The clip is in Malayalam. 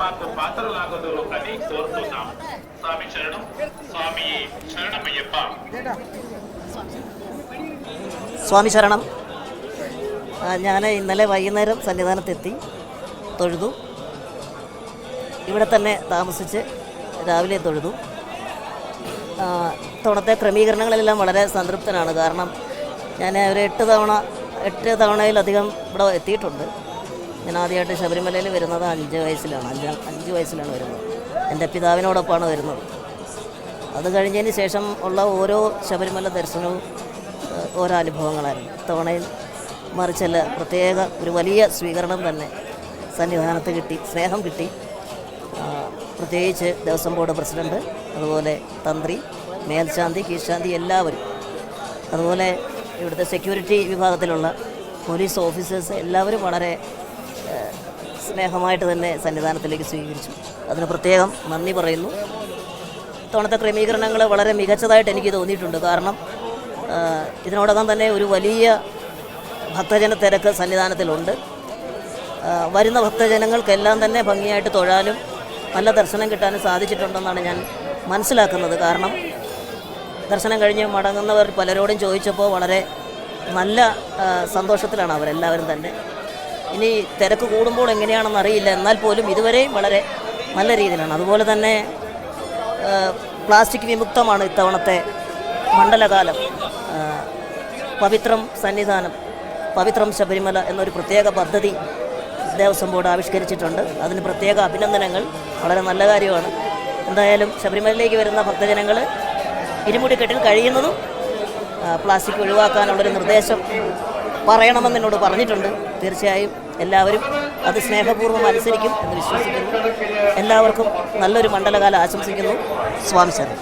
మాకు పాత్రలాగదు అని కోరుతున్నాం స్వామి శరణం స్వామి శరణమయ్యప్ప സ്വാമി ശരണം ഞാൻ ഇന്നലെ വൈകുന്നേരം സന്നിധാനത്തെത്തി തൊഴുതു ഇവിടെ തന്നെ താമസിച്ച് രാവിലെ തൊഴുതു ആ, ഇത്തവണത്തെ ക്രമീകരണങ്ങളെല്ലാം വളരെ സംതൃപ്തനാണ് കാരണം ഞാൻ ഒരു എട്ട് തവണ എട്ട് തവണയിലധികം ഇവിടെ എത്തിയിട്ടുണ്ട് ഞാൻ ആദ്യമായിട്ട് ശബരിമലയിൽ വരുന്നത് അഞ്ച് വയസ്സിലാണ്. അഞ്ച് അഞ്ച് വയസ്സിലാണ് വരുന്നത്. എന്റെ പിതാവിനോടൊപ്പമാണ് വരുന്നത്. അത് കഴിഞ്ഞതിന് ശേഷം ഉള്ള ഓരോ ശബരിമല ദർശനവും ഓരോ അനുഭവങ്ങളായിരുന്നു. ഇത്തവണയിൽ മറിച്ചല്ല പ്രത്യേക ഒരു വലിയ സ്വീകരണം തന്നെ സന്നിധാനത്ത് കിട്ടി സ്നേഹം കിട്ടി. പ്രത്യേകിച്ച് ദേവസ്വം ബോർഡ് പ്രസിഡന്റ് അതുപോലെ തന്ത്രി മേൽശാന്തി കീഴ്ശാന്തി എല്ലാവരും. അതുപോലെ ഇവിടുത്തെ സെക്യൂരിറ്റി വിഭാഗത്തിലുള്ള പോലീസ് ഓഫീസേഴ്സ് എല്ലാവരും വളരെ സ്നേഹമായിട്ട് തന്നെ സന്നിധാനത്തിലേക്ക് സ്വീകരിച്ചു. അതിന് പ്രത്യേകം നന്ദി പറയുന്നു. ഇത്തവണത്തെ ക്രമീകരണങ്ങൾ വളരെ മികച്ചതായിട്ട് എനിക്ക് തോന്നിയിട്ടുണ്ട്. കാരണം ഇതിനോടകം തന്നെ ഒരു വലിയ ഭക്തജന തിരക്ക് സന്നിധാനത്തിലുണ്ട്. വരുന്ന ഭക്തജനങ്ങൾക്കെല്ലാം തന്നെ ഭംഗിയായിട്ട് തൊഴാനും നല്ല ദർശനം കിട്ടാനും സാധിച്ചിട്ടുണ്ടെന്നാണ് ഞാൻ മനസ്സിലാക്കുന്നത്. കാരണം ദർശനം കഴിഞ്ഞ് മടങ്ങുന്നവർ പലരോടും ചോദിച്ചപ്പോൾ വളരെ നല്ല സന്തോഷത്തിലാണ് അവരെല്ലാവരും തന്നെ. ഇനി തിരക്ക് കൂടുമ്പോൾ എങ്ങനെയാണെന്ന് അറിയില്ല. എന്നാൽ പോലും ഇതുവരെയും വളരെ നല്ല രീതിയിലാണ്. അതുപോലെ തന്നെ പ്ലാസ്റ്റിക് വിമുക്തമാണ് ഇത്തവണത്തെ മണ്ഡലകാലം. പവിത്രം സന്നിധാനം പവിത്രം ശബരിമല എന്നൊരു പ്രത്യേക പദ്ധതി ദേവസ്വം ബോർഡ് ആവിഷ്കരിച്ചിട്ടുണ്ട്. അതിന് പ്രത്യേക അഭിനന്ദനങ്ങൾ. വളരെ നല്ല കാര്യമാണ്. എന്തായാലും ശബരിമലയിലേക്ക് വരുന്ന ഭക്തജനങ്ങൾ ഇരുമുടിക്കെട്ടിൽ കഴിയുന്നതും പ്ലാസ്റ്റിക് ഒഴിവാക്കാനുള്ളൊരു നിർദ്ദേശം പറയണമെന്ന് എന്നോട് പറഞ്ഞിട്ടുണ്ട്. തീർച്ചയായും എല്ലാവരും അത് സ്നേഹപൂർവം അനുസരിക്കും എന്ന് വിശ്വസിക്കുന്നു. എല്ലാവർക്കും നല്ലൊരു മണ്ഡലകാലം ആശംസിക്കുന്നു. സ്വാമി ശരണം.